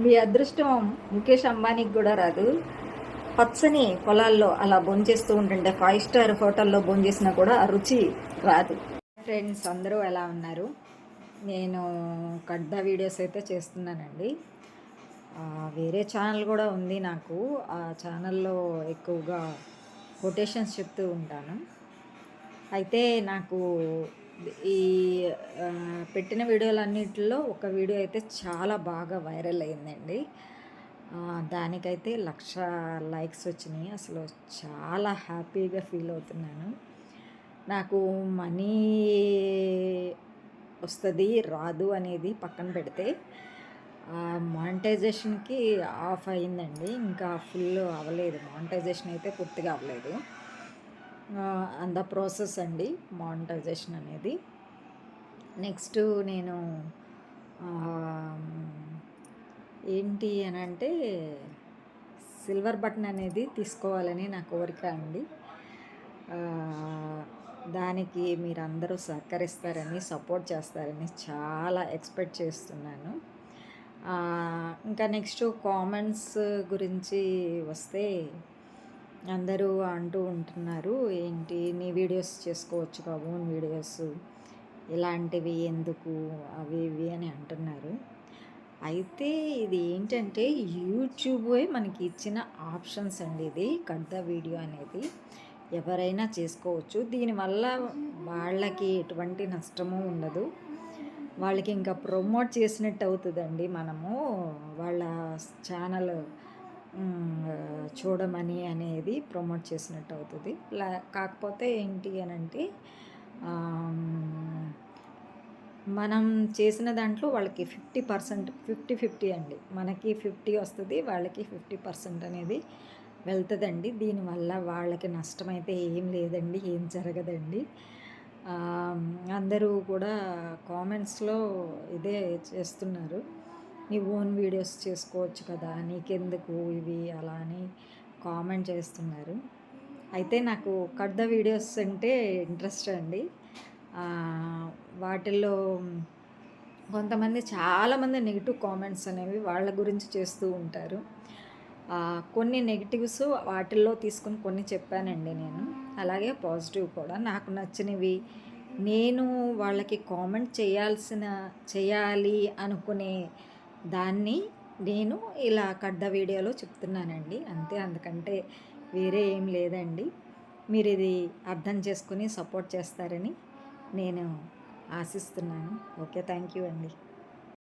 మీ అదృష్టం ముఖేష్ అంబానీకి కూడా రాదు. పచ్చని పొలాల్లో అలా భోంచేస్తూ ఉంటుంటే ఫైవ్ స్టార్ హోటల్లో భోంచేసినా కూడా ఆ రుచి రాదు. ఫ్రెండ్స్ అందరూ ఎలా ఉన్నారు? నేను కడ్డా వీడియోస్ అయితే చేస్తున్నానండి. వేరే ఛానల్ కూడా ఉంది నాకు. ఆ ఛానల్లో ఎక్కువగా కొటేషన్స్ చెప్తూ ఉంటాను. అయితే నాకు ఈ పెట్టిన వీడియోలన్నిటిలో ఒక వీడియో అయితే చాలా బాగా వైరల్ అయిందండి. దానికైతే లక్ష లైక్స్ వచ్చినాయి. అసలు చాలా హ్యాపీగా ఫీల్ అవుతున్నాను. నాకు మనీ వస్తుంది రాదు అనేది పక్కన పెడితే మానిటైజేషన్కి ఆఫ్ అయిందండి. ఇంకా ఫుల్ అవ్వలేదు. మానిటైజేషన్ అయితే పూర్తిగా అవ్వలేదు. అంద ప్రాసెస్ అండి మానిటైజేషన్ అనేది. నెక్స్ట్ నేను ఏంటి అని అంటే సిల్వర్ బటన్ అనేది తీసుకోవాలని నా కోరిక అండి. దానికి మీరందరూ సహకరిస్తారని సపోర్ట్ చేస్తారని చాలా ఎక్స్పెక్ట్ చేస్తున్నాను. ఇంకా నెక్స్ట్ కామెంట్స్ గురించి వస్తే అందరూ అంటూ ఉంటున్నారు ఏంటి నీ వీడియోస్ చేసుకోవచ్చు కదా వీడియోస్ ఇలాంటివి ఎందుకు? అవి ఇవి అని అంటున్నారు. అయితే ఇది ఏంటంటే యూట్యూబే మనకి ఇచ్చిన ఆప్షన్స్ అండి ఇది కడ్ద వీడియో అనేది ఎవరైనా చేసుకోవచ్చు. దీనివల్ల వాళ్ళకి ఎటువంటి నష్టము ఉండదు. వాళ్ళకి ఇంకా ప్రమోట్ చేసినట్టు అవుతుందండి మనము వాళ్ళ ఛానల్ చూడమని అనేది ప్రమోట్ చేసినట్టు అవుతుంది. లా కాకపోతే ఏంటి అని అంటే మనం చేసిన దాంట్లో వాళ్ళకి ఫిఫ్టీ పర్సెంట్ ఫిఫ్టీ ఫిఫ్టీ అండి. మనకి ఫిఫ్టీ వస్తుంది వాళ్ళకి ఫిఫ్టీ పర్సెంట్ అనేది వెళ్తుందండి. దీనివల్ల వాళ్ళకి నష్టమైతే ఏం లేదండి ఏం జరగదండి. అందరూ కూడా కామెంట్స్లో ఇదే చేస్తున్నారు. నీ ఓన్ వీడియోస్ చేసుకోవచ్చు కదా నీకెందుకు ఇవి అలా అని కామెంట్ చేస్తున్నారు. అయితే నాకు కట్ ద వీడియోస్ అంటే ఇంట్రెస్ట్ అండి. వాటిల్లో కొంతమంది చాలామంది నెగిటివ్ కామెంట్స్ అనేవి వాళ్ళ గురించి చేస్తూ ఉంటారు. కొన్ని నెగిటివ్స్ వాటిల్లో తీసుకుని కొన్ని చెప్పానండి నేను. అలాగే పాజిటివ్ కూడా. నాకు నచ్చినవి నేను వాళ్ళకి కామెంట్ చేయాల్సిన చేయాలి అనుకునే దాన్ని నేను ఇలా కడ్డ వీడియోలో చెప్తున్నానండి. అంతే అందుకంటే వేరే ఏం లేదండి. మీరు ఇది అర్థం చేసుకుని సపోర్ట్ చేస్తారని నేను ఆశిస్తున్నాను. ఓకే థ్యాంక్ యూ అండి.